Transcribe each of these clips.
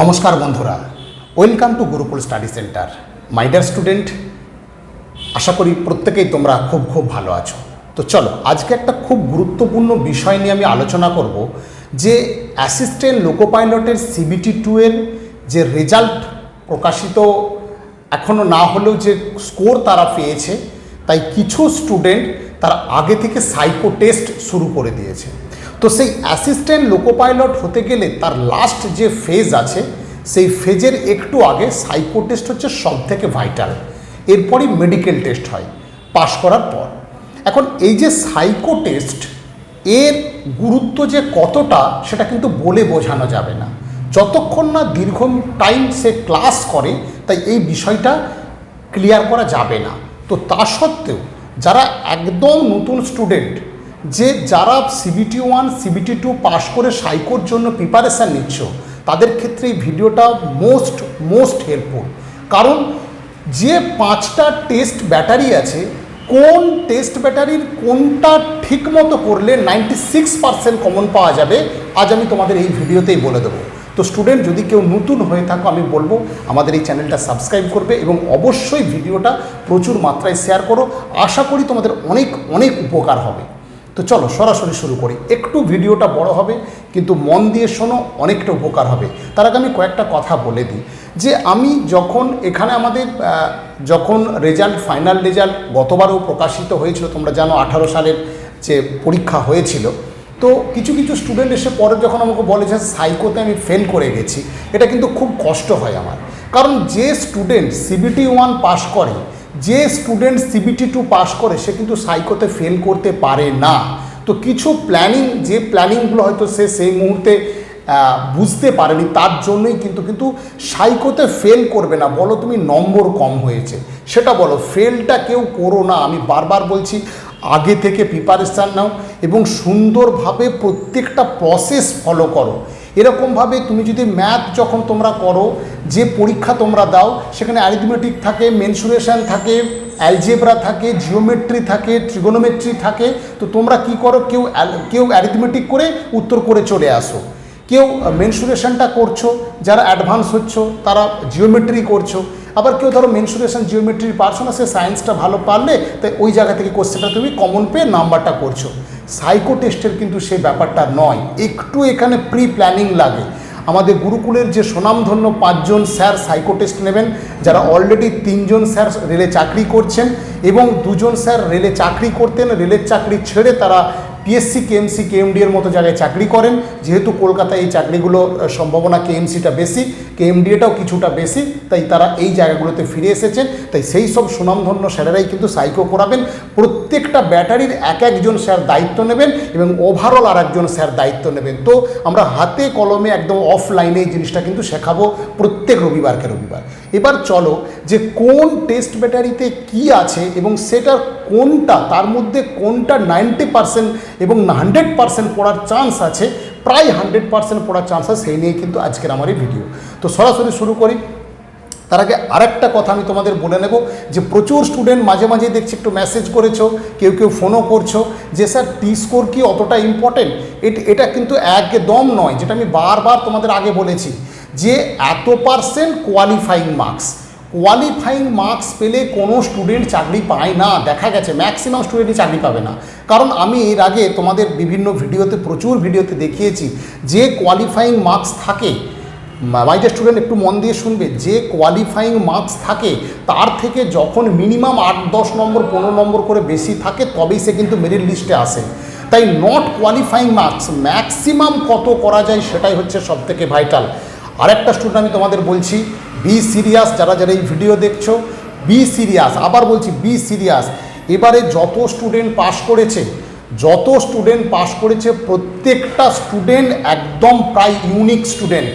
নমস্কার বন্ধুরা welcome to Gurukul study centre my student আশা করি প্রত্যেকেই তোমরা খুব খুব ভালো আছো। তো চলো, আজকে একটা খুব গুরুত্বপূর্ণ বিষয় নিয়ে আমি আলোচনা করব, যে অ্যাসিস্ট্যান্ট লোকো পাইলটের সিবিটি টু এর যে রেজাল্ট প্রকাশিত এখনও না হলেও যে স্কোর তারা পেয়েছে, তাই কিছু স্টুডেন্ট তারা আগে থেকে সাইকো টেস্ট শুরু করে দিয়েছে। তো সেই অ্যাসিস্ট্যান্ট লোকো পাইলট হতে গেলে তার লাস্ট যে ফেজ আছে, সেই ফেজের একটু আগে সাইকো টেস্ট হচ্ছে সব থেকে ভাইটাল এরপরই মেডিকেল টেস্ট হয় পাশ করার পর। এখন এই যে সাইকো টেস্ট এর গুরুত্ব যে কতটা, সেটা কিন্তু বলে বোঝানো যাবে না। যতক্ষণ না দীর্ঘ টাইম সে ক্লাস করে, তাই এই বিষয়টা ক্লিয়ার করা যাবে না। তো তা সত্ত্বেও, যারা একদম নতুন স্টুডেন্ট যে যারা সিবিটি ওয়ান সিবিটি টু পাশ করে সাইকোর জন্য প্রিপারেশান নিচ্ছ, তাদের ক্ষেত্রে এই ভিডিওটা মোস্ট মোস্ট হেল্পফুল কারণ যে পাঁচটা টেস্ট ব্যাটারি আছে, কোন টেস্ট ব্যাটারির কোনটা ঠিক মতো করলে নাইনটি সিক্স পার্সেন্ট কমন পাওয়া যাবে, আজ আমি তোমাদের এই ভিডিওতেই বলে দেবো। তো স্টুডেন্ট যদি কেউ নতুন হয়ে থাকো, আমি বলব, আমাদের এই চ্যানেলটা সাবস্ক্রাইব করবে এবং অবশ্যই ভিডিওটা প্রচুর মাত্রায় শেয়ার করো। আশা করি তোমাদের অনেক অনেক উপকার হবে। তো চলো সরাসরি শুরু করি। একটু ভিডিওটা বড় হবে, কিন্তু মন দিয়ে শোনো, অনেকটা উপকার হবে। তার আগে আমি কয়েকটা কথা বলে দিই, যে আমি যখন এখানে আমাদের যখন রেজাল্ট ফাইনাল রেজাল্ট গতবারও প্রকাশিত হয়েছিল, তোমরা জানো আঠারো সালের যে পরীক্ষা হয়েছিল, তো কিছু কিছু স্টুডেন্ট এসে পরে যখন আমাকে বলে যে সাইকোতে আমি ফেল করে গেছি, এটা কিন্তু খুব কষ্ট হয় আমার। কারণ যে স্টুডেন্ট সিবিটি ওয়ান পাশ করে যে স্টুডেন্ট সিবিটি টু পাস করে, সে কিন্তু সাইকোতে ফেল করতে পারে না। তো কিছু প্ল্যানিং যে প্ল্যানিংগুলো হয়তো সে সেই মুহূর্তে বুঝতে পারেনি, তার জন্যই কিন্তু কিন্তু সাইকোতে ফেল করবে না। বলো তুমি নম্বর কম হয়েছে। সেটা বলো ফেলটা কেউ করো না। আমি বারবার বলছি, আগে থেকে প্রিপারেশান নাও এবং সুন্দরভাবে প্রত্যেকটা প্রসেস ফলো করো। এরকমভাবে তুমি যদি ম্যাথ যখন তোমরা করো, যে পরীক্ষা তোমরা দাও, সেখানে অ্যারিথমেটিক থাকে মেনসুরেশন থাকে অ্যালজেব্রা থাকে জিওমেট্রি থাকে ট্রিগোনোমেট্রি থাকে, তো তোমরা কি করো, কেউ কেউ অ্যারিথমেটিক করে উত্তর করে চলে আসো। কেউ মেনসুরেশনটা করছ, যারা অ্যাডভান্স হচ্ছ, তারা জিওমেট্রি করছ। আবার কেউ ধরো মেনসুরেশন জিওমেট্রি পারছ না, সে সায়েন্সটা ভালো পারলে, তাই ওই জায়গা থেকে কোশ্চেনটা তুমি কমন পেয়ে নাম্বারটা করছ। সাইকো টেস্টের কিন্তু সেই ব্যাপারটা নয়। একটু এখানে প্রি প্ল্যানিং লাগে। আমাদের গুরুকুলের যে সুনামধন্য পাঁচজন স্যার সাইকো টেস্ট নেবেন, যারা অলরেডি তিনজন স্যার রেলে চাকরি করছেন এবং দুজন স্যার রেলে চাকরি করতেন, রেলের চাকরি ছেড়ে তারা পিএসসি কেএমসি কেএমডি এর মতো জায়গায় চাকরি করেন। যেহেতু কলকাতায় এই চাকরিগুলো সম্ভাবনা কেএমসিটা বেশি কেএমডিএটাও কিছুটা বেশি, তাই তারা এই জায়গাগুলোতে ফিরে এসেছেন। তাই সেই সব সুনামধন্য স্যারেরাই কিন্তু সাইকো করাবেন। প্রত্যেকটা ব্যাটারির এক একজন স্যার দায়িত্ব নেবেন এবং ওভারঅল আর একজন স্যার দায়িত্ব নেবেন। তো আমরা হাতে কলমে একদম অফলাইনে এই জিনিসটা কিন্তু শেখাবো প্রত্যেক রবিবারকে রবিবার। এবার চলো যে কোন টেস্ট ব্যাটারিতে কি আছে এবং সেটার কোনটা, তার মধ্যে কোনটা নাইনটি পার্সেন্ট এবং হান্ড্রেড পার্সেন্ট পড়ার চান্স আছে প্রায় হান্ড্রেড পার্সেন্ট পড়ার চান্স আছে সেই নিয়ে কিন্তু আজকের আমার এই ভিডিও। তো সরাসরি শুরু করি। তার আগে আরেকটা কথা আমি তোমাদের বলে নেব যে প্রচুর স্টুডেন্ট মাঝে মাঝে দেখছি একটু মেসেজ করেছ, কেউ কেউ ফোনও করছ যে, স্যার টি স্কোর কি অতটা ইম্পর্টেন্ট এটা কিন্তু একদম নয়, যেটা আমি বারবার তোমাদের আগে বলেছি যে, এত percent qualifying marks qualifying marks পেলে কোনো স্টুডেন্ট চাকরি পায় না। দেখা গেছে ম্যাক্সিমাম স্টুডেন্টই চাকরি পাবে না। কারণ আমি এর আগে তোমাদের বিভিন্ন ভিডিওতে, প্রচুর ভিডিওতে দেখিয়েছি যে কোয়ালিফাইং মার্কস থাকে মাইজের স্টুডেন্ট একটু মন দিয়ে শুনবে, যে কোয়ালিফাইং মার্কস থাকে, তার থেকে যখন মিনিমাম আট, দশ নম্বর, পনেরো নম্বর করে বেশি থাকে, তবেই সে কিন্তু মেরিট লিস্টে আসে। তাই নট কোয়ালিফাইং মার্কস ম্যাক্সিমাম কত করা যায় সেটাই হচ্ছে সব থেকে ভাইটাল আরেকটা স্টুডেন্ট আমি তোমাদের বলছি বি সিরিয়াস যারা যারা এই ভিডিও দেখছ বি সিরিয়াস আবার বলছি বি সিরিয়াস এবারে যত স্টুডেন্ট পাশ করেছে, যত স্টুডেন্ট পাশ করেছে, প্রত্যেকটা স্টুডেন্ট একদম প্রায় ইউনিক স্টুডেন্ট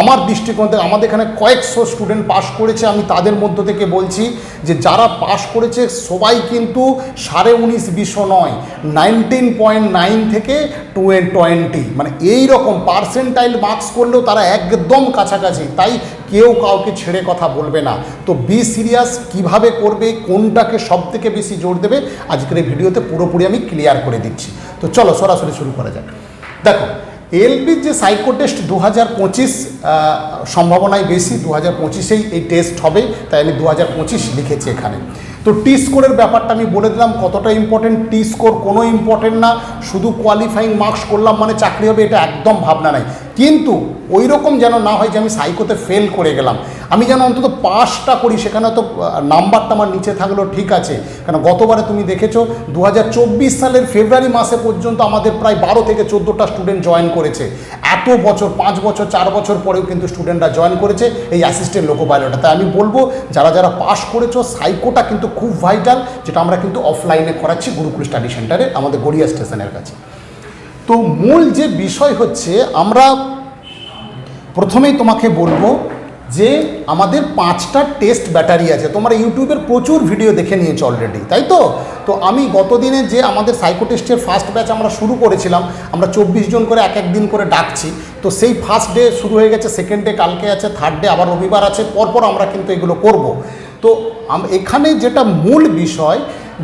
আমার দৃষ্টিকোণ থেকে আমাদের এখানে কয়েকশো স্টুডেন্ট পাশ করেছে, আমি তাদের মধ্য থেকে বলছি যে যারা পাশ করেছে সবাই কিন্তু সাড়ে উনিশ বিশো নয় নাইনটিন পয়েন্ট নাইন থেকে টুয়েন টোয়েন্টি মানে এই রকম পার্সেন্টাইল মার্কস করলেও তারা একদম কাছাকাছি, তাই কেউ কাউকে ছেড়ে কথা বলবে না। তো বি সিরিয়াস কীভাবে করবে, কোনটাকে সব থেকে বেশি জোর দেবে, আজকের এই ভিডিওতে পুরোপুরি আমি ক্লিয়ার করে দিচ্ছি। তো চলো সরাসরি শুরু করা যাক। দেখো এলবির যে সাইকো টেস্ট দু হাজার পঁচিশ সম্ভাবনায় বেশি দু হাজার পঁচিশেই এই টেস্ট হবে, তাই আমি দু হাজার পঁচিশ লিখেছি এখানে। তো টি স্কোরের ব্যাপারটা আমি বলে দিলাম, কতটা ইম্পর্টেন্ট টি স্কোর কোনো ইম্পর্টেন্ট না, শুধু কোয়ালিফাইং মার্কস করলাম মানে চাকরি হবে, এটা একদম ভাবনা নাই। কিন্তু ওই রকম যেন না হয় যে আমি সাইকোতে ফেল করে গেলাম। আমি যেন অন্তত পাসটা করি, সেখানে তো নাম্বারটা আমার নিচে থাকলেও ঠিক আছে। কারণ গতবারে তুমি দেখেছ দু হাজার চব্বিশ সালের ফেব্রুয়ারি মাসে পর্যন্ত আমাদের প্রায় বারো থেকে চোদ্দোটা স্টুডেন্ট জয়েন করেছে। এত বছর, পাঁচ বছর, চার বছর পরেও কিন্তু স্টুডেন্টরা জয়েন করেছে এই অ্যাসিস্ট্যান্ট লোকো পাইলটটা তাই আমি বলব, যারা যারা পাস করেছ সাইকোটা কিন্তু খুব ভাইটাল যেটা আমরা কিন্তু অফলাইনে করাচ্ছি গুরুকুল স্টাডি সেন্টারে আমাদের গড়িয়া স্টেশনের কাছে। তো মূল যে বিষয় হচ্ছে, আমরা প্রথমেই তোমাকে বলব যে আমাদের পাঁচটা টেস্ট ব্যাটারি আছে। তোমরা ইউটিউবের প্রচুর ভিডিও দেখে নিয়েছো অলরেডি তাই তো? তো আমি গতদিনে যে আমাদের সাইকো টেস্টের ফার্স্ট ব্যাচ আমরা শুরু করেছিলাম, আমরা চব্বিশ জন করে এক এক দিন করে ডাকছি। তো সেই ফার্স্ট ডে শুরু হয়ে গেছে সেকেন্ড ডে কালকে আছে থার্ড ডে আবার রবিবার আছে, পরপর আমরা কিন্তু এগুলো করব। তো এখানে যেটা মূল বিষয়,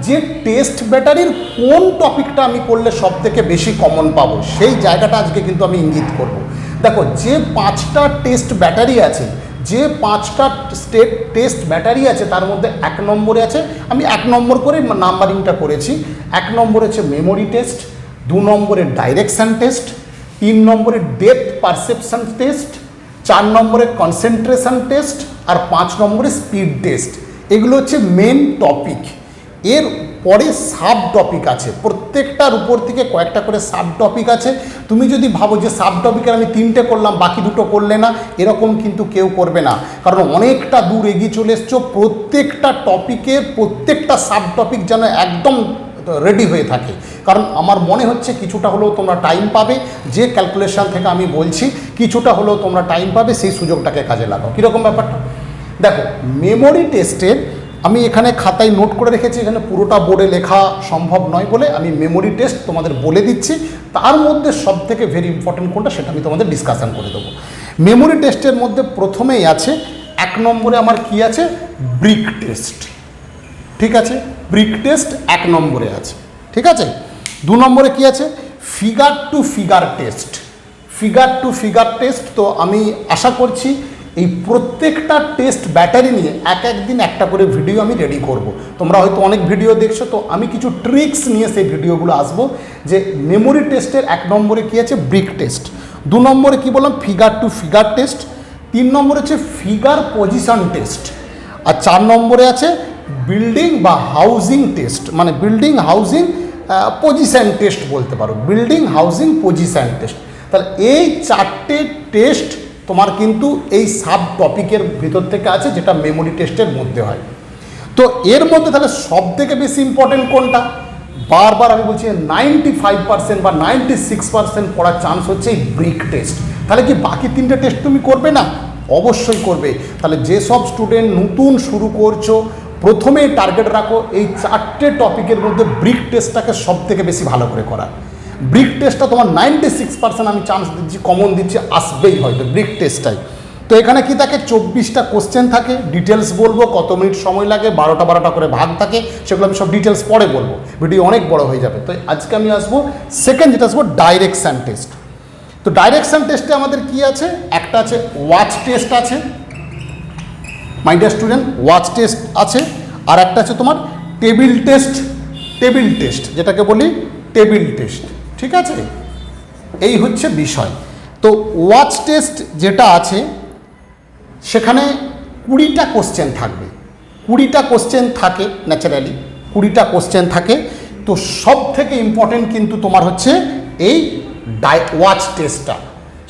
যে টেস্ট ব্যাটারির কোন টপিকটা আমি করলে সব থেকে বেশি কমন পাবো, সেই জায়গাটা আজকে কিন্তু আমি ইঙ্গিত করব। দেখো, যে পাঁচটা টেস্ট ব্যাটারি আছে যে পাঁচটা স্টেট টেস্ট ব্যাটারি আছে, তার মধ্যে এক নম্বরে আছে। আমি এক নম্বর করে নাম্বারিংটা করেছি। এক নম্বরে হচ্ছে মেমোরি টেস্ট দু নম্বরে ডাইরেকশান টেস্ট তিন নম্বরে ডেপথ পারসেপশান টেস্ট চার নম্বরে কনসেন্ট্রেশন টেস্ট আর পাঁচ নম্বরে স্পিড টেস্ট এগুলো হচ্ছে মেন টপিক এর পরে সাব টপিক আছে। প্রত্যেকটার উপর থেকে কয়েকটা করে সাব টপিক আছে। তুমি যদি ভাবো যে সাব টপিকের আমি তিনটে করলাম, বাকি দুটো করলে না, এরকম কিন্তু কেউ করবে না। কারণ অনেকটা দূর এগিয়ে চলে এসছো, প্রত্যেকটা টপিকের প্রত্যেকটা সাব টপিক যেন একদম রেডি হয়ে থাকে। কারণ আমার মনে হচ্ছে কিছুটা হলেও তোমরা টাইম পাবে। যে ক্যালকুলেশন থেকে আমি বলছি, কিছুটা হলেও তোমরা টাইম পাবে, সেই সুযোগটাকে কাজে লাগাও। কীরকম ব্যাপারটা? দেখো মেমোরি টেস্টের আমি এখানে খাতায় নোট করে রেখেছি, এখানে পুরোটা বোর্ডে লেখা সম্ভব নয় বলে আমি মেমোরি টেস্ট তোমাদের বলে দিচ্ছি। তার মধ্যে সব থেকে ভেরি ইম্পর্টেন্ট কোনটা সেটা আমি তোমাদের ডিসকাশন করে দেবো। মেমোরি টেস্টের মধ্যে প্রথমেই আছে, এক নম্বরে আমার কি আছে? ব্রিক টেস্ট ঠিক আছে? ব্রিক টেস্ট এক নম্বরে আছে। ঠিক আছে? দু নম্বরে কি আছে? Figure to figure test figure to figure test তো আমি আশা করছি এই প্রত্যেকটা টেস্ট ব্যাটারি নিয়ে এক এক দিন একটা করে ভিডিও আমি রেডি করব। তোমরা হয়তো অনেক ভিডিও দেখছ, তো আমি কিছু ট্রিক্স নিয়ে সেই ভিডিওগুলো আসব। যে মেমোরি টেস্টের এক নম্বরে কী আছে? ব্রিক টেস্ট দু নম্বরে কি বললাম? ফিগার টু ফিগার টেস্ট তিন নম্বরে হচ্ছে ফিগার পজিশন টেস্ট আর চার নম্বরে আছে বিল্ডিং বা হাউজিং টেস্ট মানে বিল্ডিং হাউজিং পজিশন টেস্ট বলতে পারো। বিল্ডিং হাউজিং পজিশন টেস্ট তাহলে এই চারটে টেস্ট তোমার কিন্তু এই সাব টপিকের ভিতর থেকে আছে, যেটা মেমোরি টেস্টের মধ্যে হয়। তো এর মধ্যে তাহলে সব থেকে বেশি ইম্পর্টেন্ট কোনটা? বারবার আমি বলছি নাইনটি ফাইভ পার্সেন্ট বা নাইনটি সিক্স পার্সেন্ট পড়ার চান্স হচ্ছে এই ব্রিক টেস্ট তাহলে কি বাকি তিনটে টেস্ট তুমি করবে না? অবশ্যই করবে। তাহলে যেসব স্টুডেন্ট নতুন শুরু করছ, প্রথমেই টার্গেট রাখো এই চারটে টপিকের মধ্যে ব্রিক টেস্টটাকে সব থেকে বেশি ভালো করে করা ব্রিক টেস্টটা তোমার নাইনটি সিক্স পার্সেন্ট আমি চান্স দিচ্ছি কমন দিচ্ছি, আসবেই হয়তো ব্রিক টেস্টটাই। তো এখানে কি থাকে? চব্বিশটা কোশ্চেন থাকে ডিটেলস বলব, কত মিনিট সময় লাগে, বারোটা বারোটা করে ভাগ থাকে, সেগুলো আমি সব ডিটেলস পরে বলব। ভিডিও অনেক বড় হয়ে যাবে। তো আজকে আমি আসব সেকেন্ড যেটা আসব ডাইরেকশান টেস্ট তো ডাইরেকশান টেস্টে আমাদের কি আছে? একটা আছে ওয়াচ টেস্ট আছে। My dear student watch test আছে। আর একটা আছে তোমার টেবিল টেস্ট টেবিল টেস্ট যেটাকে বলি টেবিল টেস্ট ঠিক আছে? এই হচ্ছে বিষয়। তো ওয়াচ টেস্ট যেটা আছে, সেখানে কুড়িটা কোশ্চেন থাকবে। কুড়িটা কোশ্চেন থাকে ন্যাচারালি কুড়িটা কোশ্চেন থাকে। তো সব থেকে ইম্পর্টেন্ট কিন্তু তোমার হচ্ছে এই ডাই ওয়াচ টেস্টটা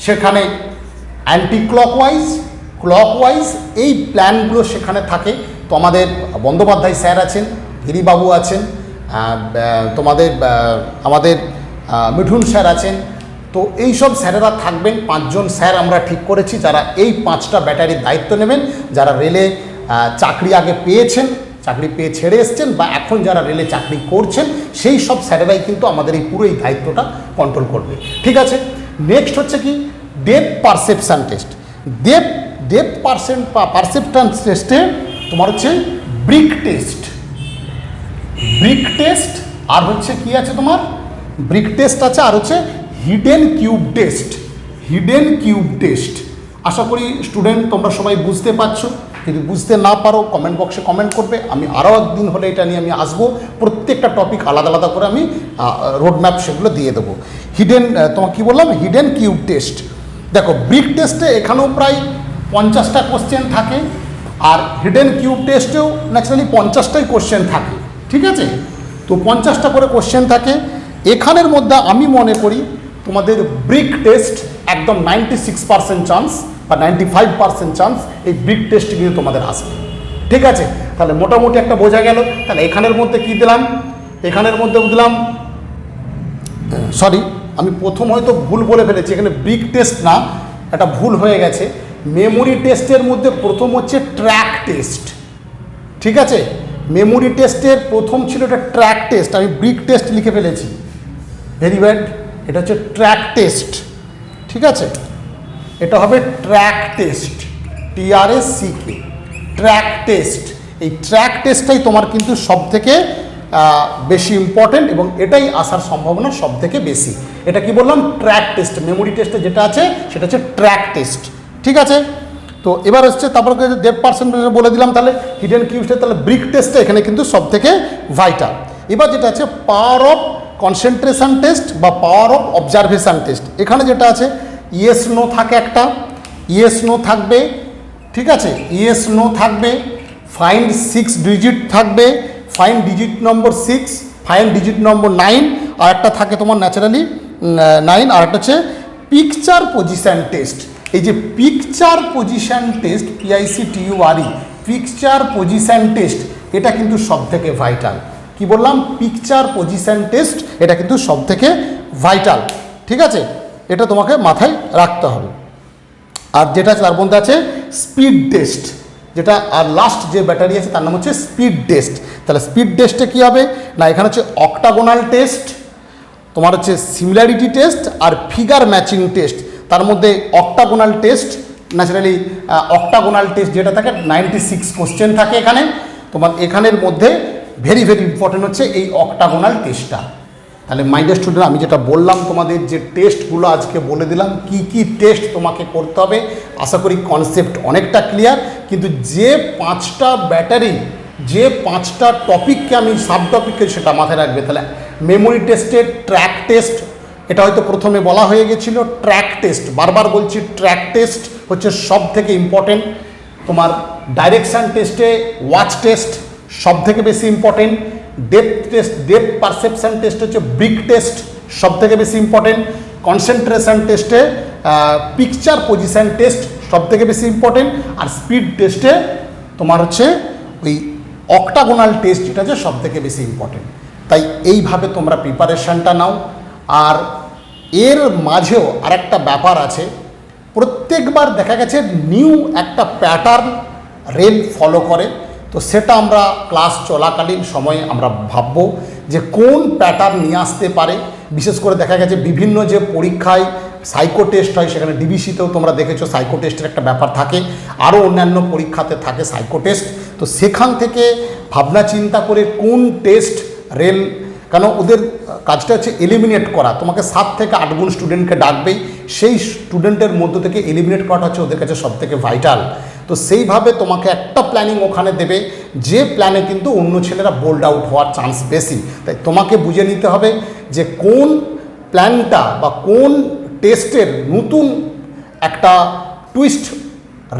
সেখানে অ্যান্টি ক্লকওয়াইজ ক্লকওয়াইজ এই প্ল্যানগুলো সেখানে থাকে। তো আমাদের বন্দ্যোপাধ্যায় স্যার আছেন, গিরিবাবু আছেন তোমাদের আমাদের মিঠুন স্যার আছেন। তো এই সব স্যারেরা থাকবেন, পাঁচজন স্যার আমরা ঠিক করেছি, যারা এই পাঁচটা ব্যাটারির দায়িত্ব নেবেন, যারা রেলে চাকরি আগে পেয়েছেন, চাকরি পেয়ে ছেড়ে এসছেন বা এখন যারা রেলে চাকরি করছেন, সেই সব স্যারেরাই কিন্তু আমাদের এই পুরো এই দায়িত্বটা কন্ট্রোল করবে। ঠিক আছে? নেক্সট হচ্ছে কি? Depth perception test depth depth percent perception টেস্টে তোমার হচ্ছে ব্রিক টেস্ট ব্রিক টেস্ট আর হচ্ছে কি আছে তোমার? ব্রিক টেস্ট আছে আর হচ্ছে hidden cube test. Hidden cube test. আশা করি স্টুডেন্ট তোমরা সবাই বুঝতে পারছ। যদি বুঝতে না পারো কমেন্ট বক্সে কমেন্ট করবে। আমি আরও একদিন হলে এটা নিয়ে আমি আসব। প্রত্যেকটা টপিক আলাদা আলাদা করে আমি রোড ম্যাপ সেগুলো দিয়ে দেবো। হিডেন তোমাকে কী বললাম? Hidden cube test. দেখো, ব্রিক টেস্টে এখানেও প্রায় পঞ্চাশটা কোশ্চেন থাকে। আর হিডেন কিউব টেস্টেও ন্যাচারালি পঞ্চাশটাই কোশ্চেন থাকে। ঠিক আছে? তো পঞ্চাশটা করে কোশ্চেন থাকে। এখানের মধ্যে আমি মনে করি তোমাদের ব্রিক টেস্ট একদম নাইনটি সিক্স পার্সেন্ট চান্স বা নাইনটি ফাইভ পার্সেন্ট চান্স এই ব্রিক টেস্ট কিন্তু তোমাদের আসবে। ঠিক আছে? তাহলে মোটামুটি একটা বোঝা গেল। তাহলে এখানের মধ্যে কি দিলাম? এখানের মধ্যে দিলাম সরি আমি প্রথম হয়তো ভুল বলে ফেলেছি, এখানে ব্রিক টেস্ট না, একটা ভুল হয়ে গেছে। মেমোরি টেস্টের মধ্যে প্রথম হচ্ছে ট্র্যাক টেস্ট। ঠিক আছে? মেমোরি টেস্টের প্রথম ছিল এটা ট্র্যাক টেস্ট, আমি ব্রিক টেস্ট লিখে ফেলেছি। ভেরি ব্যাড এটা হচ্ছে ট্র্যাক টেস্ট, ঠিক আছে? এটা হবে track test TRS CK track test. এই ট্র্যাক টেস্টটাই তোমার কিন্তু সব থেকে বেশি ইম্পর্টেন্ট এবং এটাই আসার সম্ভাবনা সব থেকে বেশি। এটা কি বললাম? ট্র্যাক টেস্ট মেমোরি টেস্টে যেটা আছে, সেটা হচ্ছে ট্র্যাক টেস্ট, ঠিক আছে? তো এবার হচ্ছে, তারপর দেড় পার্সেন্ট বলে দিলাম, তাহলে হিডেন কিউবসটা তাহলে ব্রিক টেস্টটা এখানে কিন্তু সব থেকে ভাইটাল এবার যেটা আছে পাওয়ার অফ কনসেন্ট্রেশন টেস্ট বা পাওয়ার অফ অবজারভেশন টেস্ট এখানে যেটা আছে ইয়েস নো থাকে একটা ইয়েস নো থাকবে, ঠিক আছে? ইয়েস নো থাকবে ফাইন্ড সিক্স ডিজিট থাকবে five digit number six five digit number nine আর একটা থাকে তোমার ন্যাচারালি নাইন আর একটা হচ্ছে পিকচার পজিশন টেস্ট এই যে picture position test P I C T U R E picture position test এটা কিন্তু সব থেকে ভাইটাল কি বললাম? পিকচার পজিশন টেস্ট এটা কিন্তু সব থেকে ভাইটাল ঠিক আছে? এটা তোমাকে মাথায় রাখতে হবে। আর যেটা তার মধ্যে আছে স্পিড টেস্ট যেটা আর লাস্ট যে ব্যাটারি আছে, তার নাম হচ্ছে স্পিড টেস্ট তাহলে স্পিড টেস্টে কী হবে? না, এখানে হচ্ছে অক্টাগোনাল টেস্ট তোমার হচ্ছে সিমিলারিটি টেস্ট আর ফিগার ম্যাচিং টেস্ট তার মধ্যে octagonal test naturally octagonal test যেটা থাকে নাইনটি সিক্স কোশ্চেন থাকে এখানে। তোমার এখানের মধ্যে ভেরি ভেরি ইম্পর্টেন্ট হচ্ছে এই অক্টাগোনাল টেস্টটা তাহলে মাইন্ডের স্টুডেন্ট আমি যেটা বললাম তোমাদের যে টেস্টগুলো আজকে বলে দিলাম, কি কি টেস্ট তোমাকে করতে হবে, আশা করি কনসেপ্ট অনেকটা ক্লিয়ার কিন্তু যে পাঁচটা ব্যাটারি যে পাঁচটা টপিককে আমি সাব টপিককে সেটা মাথায় রাখবে, তাহলে মেমোরি টেস্টের ট্র্যাক টেস্ট এটা হয়তো প্রথমে বলা হয়ে গেছিল ট্র্যাক টেস্ট বারবার বলছি ট্র্যাক টেস্ট হচ্ছে সব থেকে ইম্পর্টেন্ট তোমার ডাইরেকশান টেস্টে ওয়াচ টেস্ট সব থেকে বেশি important depth test depth perception test হচ্ছে ব্রিক টেস্ট সব থেকে বেশি ইম্পর্টেন্ট কনসেন্ট্রেশন টেস্টে পিকচার পজিশন টেস্ট সব থেকে বেশি ইম্পর্টেন্ট আর স্পিড টেস্টে তোমার হচ্ছে ওই অক্টাগোনাল টেস্ট যেটা হচ্ছে সব থেকে বেশি ইম্পর্টেন্ট তাই এইভাবে তোমরা প্রিপারেশানটা নাও। আর এর মাঝেও আরেকটা ব্যাপার আছে, প্রত্যেকবার দেখা গেছে নিউ একটা প্যাটার্ন রেল ফলো করে। তো সেটা আমরা ক্লাস চলাকালীন সময়ে আমরা ভাববো যে কোন প্যাটার্ন নিয়ে আসতে পারে। বিশেষ করে দেখা গেছে বিভিন্ন যে পরীক্ষায় সাইকো টেস্ট হয়, সেখানে ডিবিসিতেও তোমরা দেখেছ সাইকো টেস্টের একটা ব্যাপার থাকে। আরও অন্যান্য পরীক্ষাতে থাকে সাইকো টেস্ট তো সেখান থেকে ভাবনা চিন্তা করে কোন টেস্ট রেল কেন ওদের কাজটা হচ্ছে এলিমিনেট করা। তোমাকে সাত থেকে আট গুণ স্টুডেন্টকে ডাকবেই। সেই স্টুডেন্টের মধ্য থেকে এলিমিনেট করাটা হচ্ছে ওদের কাছে সব থেকে ভাইটাল তো সেইভাবে তোমাকে একটা প্ল্যানিং ওখানে দেবে, যে প্ল্যানে কিন্তু অন্য ছেলেরা বোল্ড আউট হওয়ার চান্স বেশি। তাই তোমাকে বুঝে নিতে হবে যে কোন প্ল্যানটা বা কোন টেস্টের নতুন একটা টুইস্ট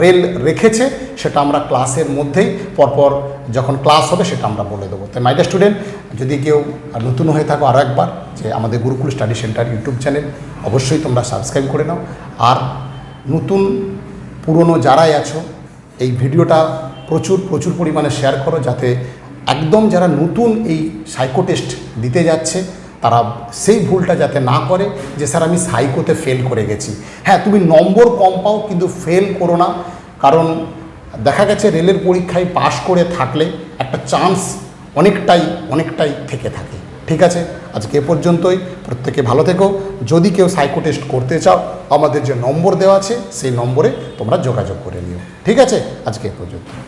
রেল রেখেছে, সেটা আমরা ক্লাসের মধ্যেই, পরপর যখন ক্লাস হবে সেটা আমরা বলে দেবো। তাই মাইডিয়া স্টুডেন্ট যদি কেউ নতুন হয়ে থাকো আরও একবার, যে আমাদের Gurukul study centre YouTube channel অবশ্যই তোমরা সাবস্ক্রাইব করে নাও। আর নতুন, পুরনো যারাই আছো এই ভিডিওটা প্রচুর প্রচুর পরিমাণে শেয়ার করো যাতে একদম যারা নতুন এই সাইকো টেস্ট দিতে যাচ্ছে, তারা সেই ভুলটা যাতে না করে যে, স্যার, আমি সাইকোতে ফেল করে গেছি। হ্যাঁ তুমি নম্বর কম পাও, কিন্তু ফেল করো না। কারণ দেখা গেছে, রেলের পরীক্ষায় পাশ করে থাকলে একটা চান্স অনেকটাই অনেকটাই থেকে থাকে। ঠিক আছে? আজকে এ পর্যন্তই। প্রত্যেকে ভালো থেকো। যদি কেউ সাইকো টেস্ট করতে চাও, আমাদের যে নম্বর দেওয়া আছে, সেই নম্বরে তোমরা যোগাযোগ করে নিও। ঠিক আছে? আজকে এ পর্যন্ত।